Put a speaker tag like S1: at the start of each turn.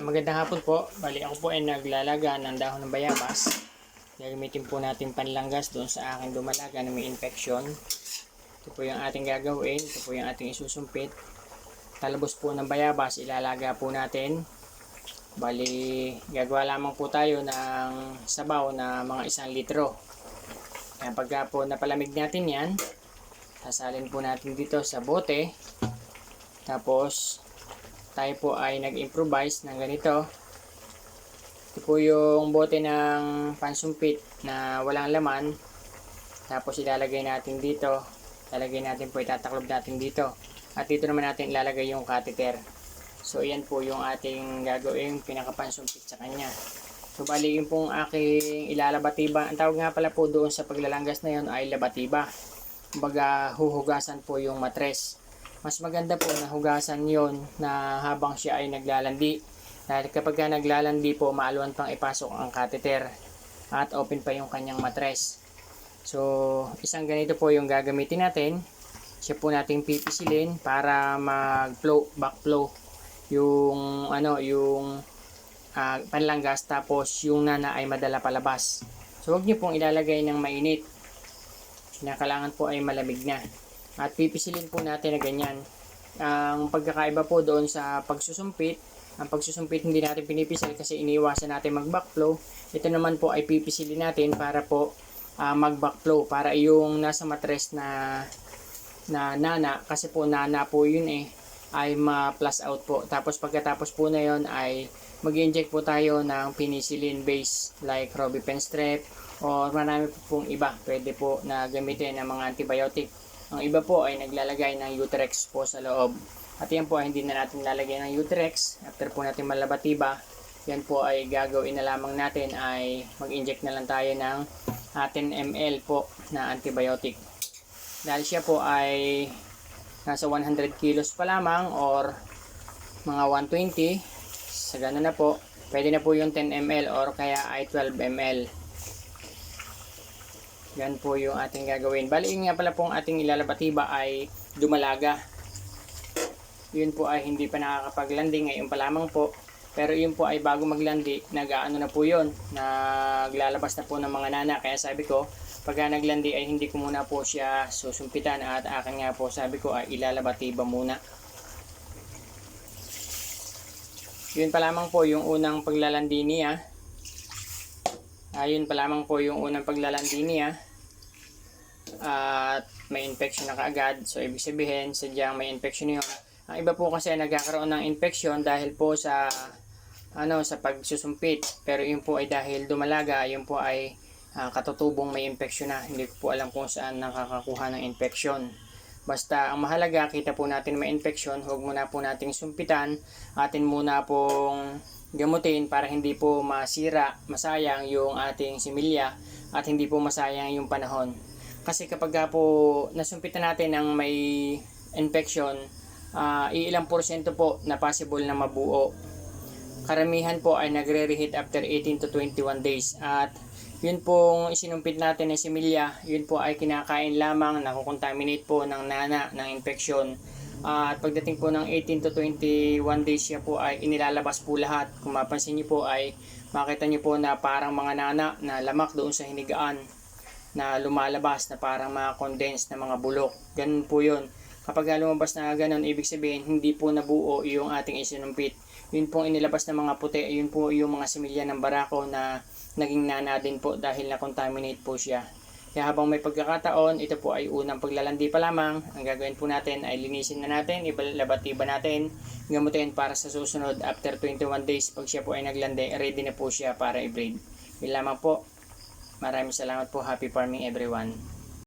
S1: Magandang hapon po. Bali ako po ay naglalaga ng dahon ng bayabas. Gagamitin po natin panlanggas doon sa aking dumalaga na may infection. Ito po yung ating gagawin. Ito po yung ating isusumpit. Talabos po ng bayabas, ilalaga po natin. Bali, gagawa lamang po tayo ng sabaw na mga isang litro. Kaya pagka po napalamig natin yan, sasalin po natin dito sa bote. Tapos, tayo po ay nag-improvise ng ganito. Ito po yung bote ng pansumpit na walang laman. Tapos ilalagay natin dito. Ilalagay natin po, itataklob natin dito. At dito naman natin ilalagay yung catheter. So, yan po yung ating gagawin pinakapansumpit sa kanya. So, bali yung pong aking ilalabatiba. Ang tawag nga pala po doon sa paglalanggas na yun ay labatiba. Kumbaga, huhugasan po yung matres mas maganda po na hugasan yon na habang siya ay naglalandi. Dahil kapag ka naglalandi po, maaluan pang ipasok ang catheter at open pa yung kanyang matres. So, isang ganito po yung gagamitin natin. Siya po nating pipisilin para mag-flow, backflow yung ano, yung ah, panlanggas tapos yung nana ay madala palabas. So, huwag niyo pong ilalagay ng mainit. Kinakailangan po ay malamig na. At pipisilin po natin na ganyan. Ang pagkakaiba po doon sa pagsusumpit, ang pagsusumpit hindi natin pinipisil kasi iniwasan natin mag-backflow. Ito naman po ay pipisilin natin para po ah, mag-backflow. Para yung nasa matres na na nana, kasi po nana po yun eh, ay ma-plus out po. Tapos pagkatapos po na yon ay mag inject po tayo ng penicillin base like Robipen strep or marami po pong iba. Pwede po na gamitin ng mga antibiotic. Ang iba po ay naglalagay ng Utrex po sa loob. At yan po ay hindi na natin lalagay ng Utrex. After po natin malabatiba, yan po ay gagawin na lamang natin ay mag-inject na lang tayo ng ah, 10 ml po na antibiotic. Dahil siya po ay nasa 100 kilos pa lamang or mga 120 sa ganun na po pwede na po yung 10 ml or kaya ay 12 ml yan po yung ating gagawin. Bali nga pala pong ating ilalabatiba ay dumalaga. Yun po ay hindi pa nakakapaglanding ngayon pa lamang po. Pero yun po ay bago maglandi nag-ano na po yun. Naglalabas na po ng mga nana. Kaya sabi ko pagka naglandi ay hindi ko muna po siya susumpitan at akin nga po sabi ko ay ilalabatiba muna. Yun pa lamang po yung unang paglalandi niya ayun pa lamang po yung unang paglalandi niya at may infection na kaagad. So ibig sabihin sadyang may infection yun. Ang iba po kasi nagkakaroon ng infection dahil po sa ano sa pagsusumpit. Pero yun po ay dahil dumalaga yun po ay ah, katutubong may infection na. Hindi ko po alam kung saan nakakakuha ng infection basta ang mahalaga kita po natin may infection huwag muna po nating sumpitan. Atin muna pong gamutin para hindi po masira masayang yung ating similya at hindi po masayang yung panahon. Kasi kapag ka po nasumpitan natin ng may infection ah, iilang porsyento po na possible na mabuo. Karamihan po ay nagre-reheat after 18 to 21 days at yun pong isinumpit natin na similya, yun po ay kinakain lamang, nakukontaminate po ng nana, ng infection. Ah, at pagdating po ng 18 to 21 days siya po ay inilalabas po lahat. Kung mapansin niyo po ay makita niyo po na parang mga nana na lamak doon sa hinigaan na lumalabas na parang mga condensed na mga bulok. Ganun po yun. Kapag lumabas na ganun, ibig sabihin hindi po nabuo yung ating isinumpit. Yun pong inilabas ng mga puti, yun po yung mga similya ng barako na naging nana din po dahil na-contaminate po siya. Kaya habang may pagkakataon, ito po ay unang paglalandi pa lamang. Ang gagawin po natin ay linisin na natin, ibalabatiba natin, gamutin para sa susunod after 21 days pag siya po ay naglandi, ready na po siya para i-breed. Yun lamang po. Maraming salamat po. Happy farming everyone.